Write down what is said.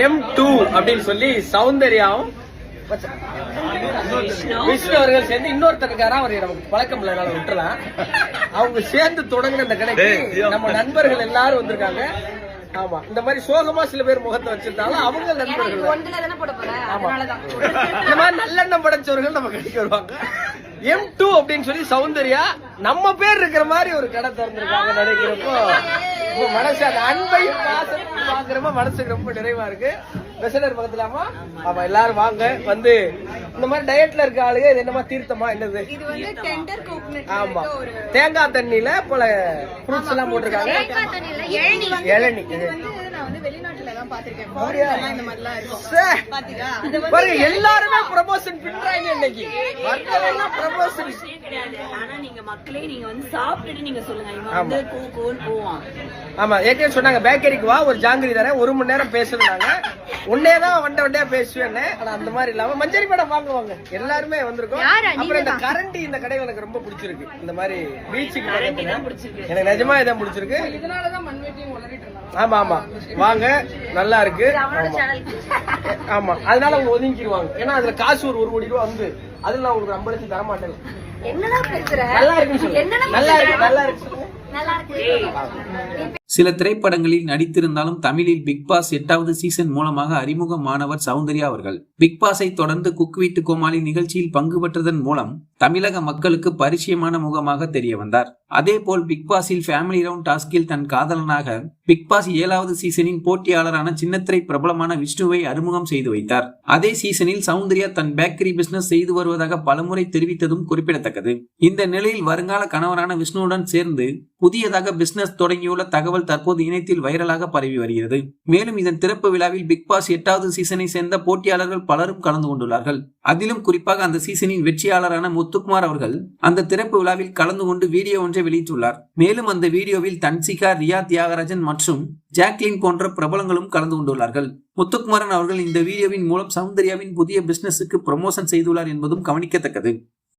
M two அப்படின்னு சொல்லி சௌந்தர்யாவும் விஷ்ணு அவர்கள் சேர்ந்து இன்னொருத்தருக்காரா அவர் நமக்கு பழக்கம் இல்லை விட்டுலாம் அவங்க சேர்ந்து தொடங்கின இந்த கடைக்கு நம்ம நண்பர்கள் எல்லாரும் வந்திருக்காங்க. ஆமா இந்த மாதிரி சோகமா சில பேர் முகத்தை வச்சிருந்தாலும் அவங்க நண்பர்கள். ஆமா. இந்த மாதிரி நல்லெண்ணம் படைச்சவர்கள் நம்ம கடைக்கு வருவாங்க. எம் டூ அப்படின்னு சொல்லி சௌந்தர்யா நம்ம பேர் இருக்கிற மாதிரி ஒரு கடை திறந்திருக்காங்க நினைக்கிறப்போ இப்ப மனசு அந்த அன்பையும் பாசத்தையும் பாக்குறப்ப மனசுக்கு ரொம்ப நிறைவா இருக்கு. பெசலர் பக்கத்துலாமா ஆமா எல்லாரும் வாங்க. வந்து இந்த மாதிரி டயட்ல இருக்க ஆளுங்க இது என்னமா தீர்த்தமா என்னது? ஆமா. தேங்காய் தண்ணியில பல ஃப்ரூட்ஸ் எல்லாம் போட்டிருக்காங்க. இளநீ வெளிநாட்டுல தான் பாத்திருக்கேன் அப்படியா? ஃபாரின்ல இந்த மாதிரிலாம் இருக்கும். சே. பாத்தீங்களா? பாருங்க எல்லாருமே ப்ரமோஷன் பின்றாங்க இன்னைக்கு. வர்றதெல்லாம் ப்ரமோஷன் ஆனா நீங்க மக்களே நீங்க வந்து சாப்பிட்டுட்டு நீங்க சொல்லுங்க. இவன் வந்து கூ கூன்னு போவான். ஆமா ஏற்கனவே சொன்னாங்க பேக்கரிக்கு வா ஒரு ஜாங்கிரி தரேன். ஒரு மணி நேரம் பேசுனாங்க உன்னே தான் வண்ட வண்டியா பேசுவேன்னு ஆனா அந்த மாதிரி இல்லாம மஞ்சரி மேடம் வாங்க வாங்க எல்லாருமே வந்திருக்கோம். அப்புறம் இந்த கரண்டி இந்த கடை எனக்கு ரொம்ப பிடிச்சிருக்கு. இந்த மாதிரி பீச்சுக்கு எனக்கு நிஜமா இதான் பிடிச்சிருக்கு. இதனாலதான் மண்வெட்டியும் உளறிட்டு இருந்தாங்க ஆமா ஆமா. வாங்க நல்லா இருக்கு. ஆமா. அதனால அவங்க ஒதுங்கிடுவாங்க ஏன்னா அதுல காசு ஒரு ஒரு கோடி ரூபா வந்து அதுல நான் உங்களுக்கு லட்சம் தர மாட்டேன் என்னடா பேசுற? நல்லா இருக்கு நல்லா இருக்கு நல்லா இருக்கு. சில திரைப்படங்களில் நடித்திருந்தாலும் தமிழில் பிக் பாஸ் எட்டாவது சீசன் மூலமாக அறிமுகமானவர் சௌந்தர்யா அவர்கள். பிக் பாஸை தொடர்ந்து குக் வீட்டு கோமாளி நிகழ்ச்சியில் பங்கு பெற்றதன் மூலம் தமிழக மக்களுக்கு பரிச்சயமான முகமாக தெரிய வந்தார். அதேபோல் பிக் பாஸில் ஃபேமிலி ரவுண்ட் டாஸ்கில் தன் காதலனாக பிக் பாஸ் ஏழாவது சீசனின் போட்டியாளரான சின்னத்திரை பிரபலமான விஷ்ணுவை அறிமுகம் செய்து வைத்தார். அதே சீசனில் சௌந்தர்யா தன் பேக்கரி பிசினஸ் செய்து வருவதாக பலமுறை தெரிவித்ததும் குறிப்பிடத்தக்கது. இந்த நிலையில் வருங்கால கணவரான விஷ்ணுவுடன் சேர்ந்து புதியதாக பிசினஸ் தொடங்கியுள்ள தகவல் தகவல் தற்போது இணையத்தில் வைரலாக பரவி வருகிறது. மேலும் இதன் திறப்பு விழாவில் பிக் பாஸ் எட்டாவது சீசனை சேர்ந்த போட்டியாளர்கள் பலரும் கலந்து கொண்டுள்ளார்கள். அதிலும் குறிப்பாக அந்த சீசனின் வெற்றியாளரான முத்துக்குமார் அவர்கள் அந்த திறப்பு விழாவில் கலந்து கொண்டு வீடியோ ஒன்றை வெளியிட்டுள்ளார். மேலும் அந்த வீடியோவில் தன்சிகா ரியா தியாகராஜன் மற்றும் ஜாக்லின் போன்ற பிரபலங்களும் கலந்து கொண்டுள்ளார்கள். முத்துக்குமாரன் அவர்கள் இந்த வீடியோவின் மூலம் சௌந்தர்யாவின் புதிய பிசினஸுக்கு ப்ரமோஷன் செய்துள்ளார் என்பதும் கவனிக்கத்தக்கது.